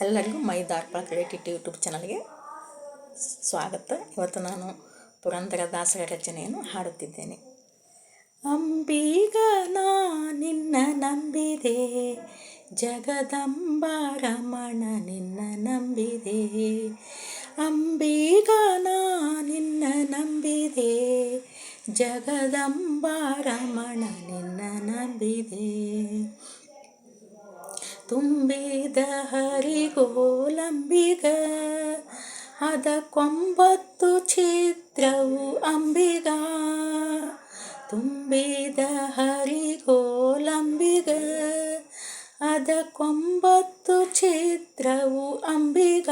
ಎಲ್ಲರಿಗೂ ಮೈ ದಾರ್ಪ creative YouTube ಚಾನಲ್ಗೆ ಸ್ವಾಗತ. ಇವತ್ತು ನಾನು ಪುರಂದರ ದಾಸರ ರಚನೆಯನ್ನು ಹಾಡುತ್ತಿದ್ದೇನೆ. ಅಂಬೀಗ, ನಾ ನಿನ್ನ ನಂಬಿದೆ. ಜಗದಂಬ ರಮಣ ನಿನ್ನ ನಂಬಿದೆ. ಅಂಬೀಗ, ನಾ ನಿನ್ನ ನಂಬಿದೆ. ಜಗದಂಬ ರಮಣ ನಿನ್ನ ನಂಬಿದೆ. ತುಂಬಿದ ಹರಿಗೋಲಂಬಿಗ ಅದ ಕೊಂಬತ್ತು ಚಿತ್ರವು ಅಂಬಿಗ ತುಂಬಿದ ಹರಿಗೋಲಂಬಿಗ ಅದ ಕೊಂಬತ್ತು ಚಿತ್ರವು ಅಂಬಿಗ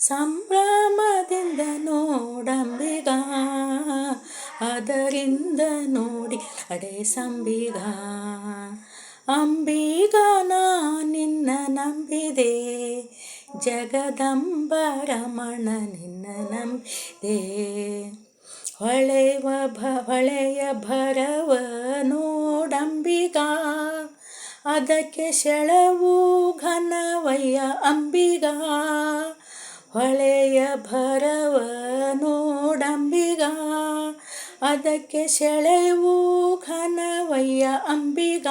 ಸಂಭ್ರಮದಿಂದ ನೋಡಂಬಿಗ ಅದರಿಂದ ನೋಡಿ ಅಡೆ ಸಂಬಿಗ ಅಂಬೀಗ ನಾ ನಿನ್ನ ನಂಬಿದೆ. ಜಗದಂಬರಮಣ ನಿನ್ನ ನಂಬಿದೆ. ಹೊಳೆವ ಭ, ಹೊಳೆಯ ಭರವ ನೋಡಂಬಿಗ ಅದಕ್ಕೆ ಸೆಳವು ಘನವಯ್ಯ ಅಂಬಿಗ. ಹೊಳೆಯ ಭರವ ನೋಡಂಬಿಗ ಅದಕ್ಕೆ ಸೆಳೆವು ಘನವಯ್ಯ ಅಂಬಿಗ.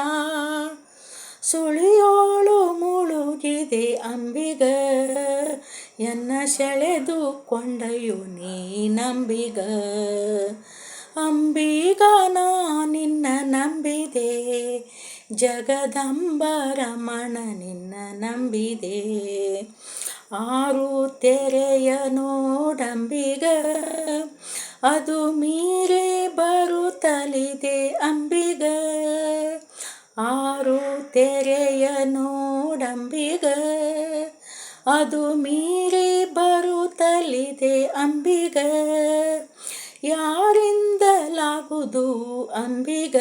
ಸುಳಿಯೋಳು ಮುಳುಗಿದೆ ಅಂಬಿಗ, ಎನ್ನ ಸೆಳೆದು ಕೊಂಡಯು ನೀ ನಂಬಿಗ. ಅಂಬಿಗ, ನಾ ನಿನ್ನ ನಂಬಿದೆ ಜಗದಂಬರಮಣ ನಿನ್ನ ನಂಬಿದೆ. ಆರು ತೆರೆಯ ನೋಡಂಬಿಗ, ಅದು ಮೀರೆ ಬರುತ್ತಲಿದೆ ಅಂಬಿಗ. ಆರು ತೆರೆಯ ನೋಡಂಬಿಗ, ಅದು ಮೀರಿ ಬರುತ್ತಲಿದೆ ಅಂಬಿಗ. ಯಾರಿಂದಲಾಗುವುದು ಅಂಬಿಗ?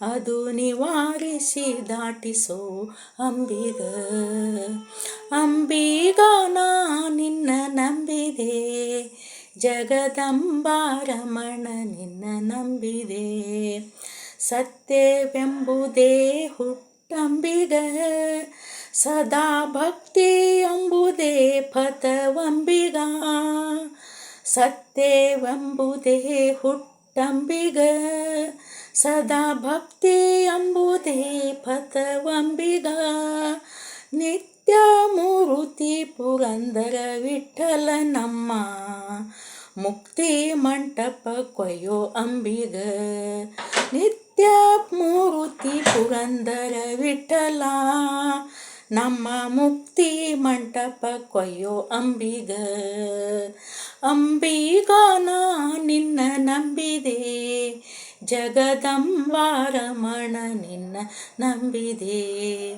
ಅದು ನಿವಾರಿಸಿ ದಾಟಿಸೋ ಅಂಬಿಗ. ಅಂಬಿಗ, ನಾ ನಿನ್ನ ನಂಬಿದೆ, ಜಗದಂಬಾರಮಣ ನಿನ್ನ ನಂಬಿದೆ. ಸತ್ಯವೆಂಬುದೇ ಹುಟ್ಟಂಬಿಗ ಸದಾ ಭಕ್ತಿ ಎಂಬುದೇ ಪಥವಂಬಿಗ ಸತ್ಯವೆಂಬುದೇ ಹುಟ್ಟಂಬಿಗ ಸದಾ ಭಕ್ತಿ ಎಂಬುದೇ ಪಥವಂಬಿಗ ನಿತ್ಯ ಮೂರುತಿ ಪುರಂದರ ವಿಠಲ ನಮ್ಮ ಮುಕ್ತಿ ಮಂಟಪ ಕೊಯ್ಯೋ ಅಂಬಿಗ ನಿತ್ಯ ಮೂರುತಿ ಪುರಂದರ ವಿಠಲ. ನಮ್ಮ ಮುಕ್ತಿ ಮಂಟಪ ಕೊಯ್ಯೋ ಅಂಬಿಗ. ಅಂಬಿಗ ನಿನ್ನ ನಂಬಿದೆ. ಜಗದಂಬಾರಮಣ ನಿನ್ನ ನಂಬಿದೆ.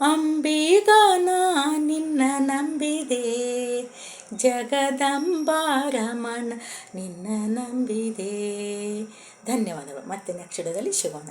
ಅಂಬಿಗ ನಿನ್ನ ನಂಬಿದೆ. ಜಗದಂಬಾರಮಣ ನಿನ್ನ ನಂಬಿದೆ. ಧನ್ಯವಾದಗಳು. ಮತ್ತೆ ನೆಕ್ಸ್ಟ್ ಸಿಗೋಣ.